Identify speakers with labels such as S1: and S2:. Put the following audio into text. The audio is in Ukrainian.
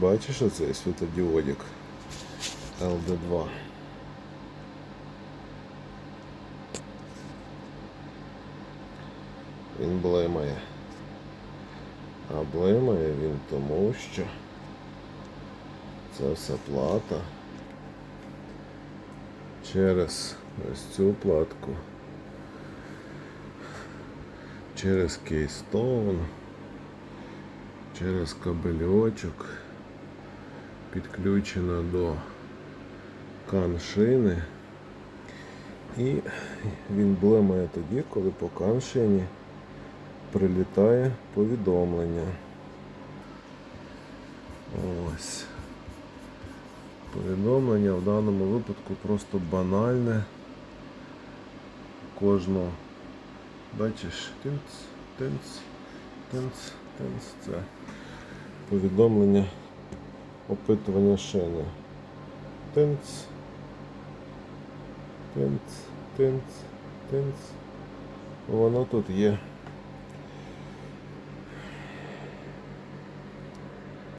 S1: Бачиш оцей світодіодик? LD2. Він блимає. А блимає він тому, що це все плата. Через ось цю платку, через кейстоун, через кабельочок підключена до каншини. І він блимає тоді, коли по каншині прилітає повідомлення. Ось. Повідомлення в даному випадку просто банальне. Кожного. Бачиш, тинц, тинц, тинц, тинц. Це повідомлення опитування шини. Тинц. Тинц, тинц, тинц. Воно тут є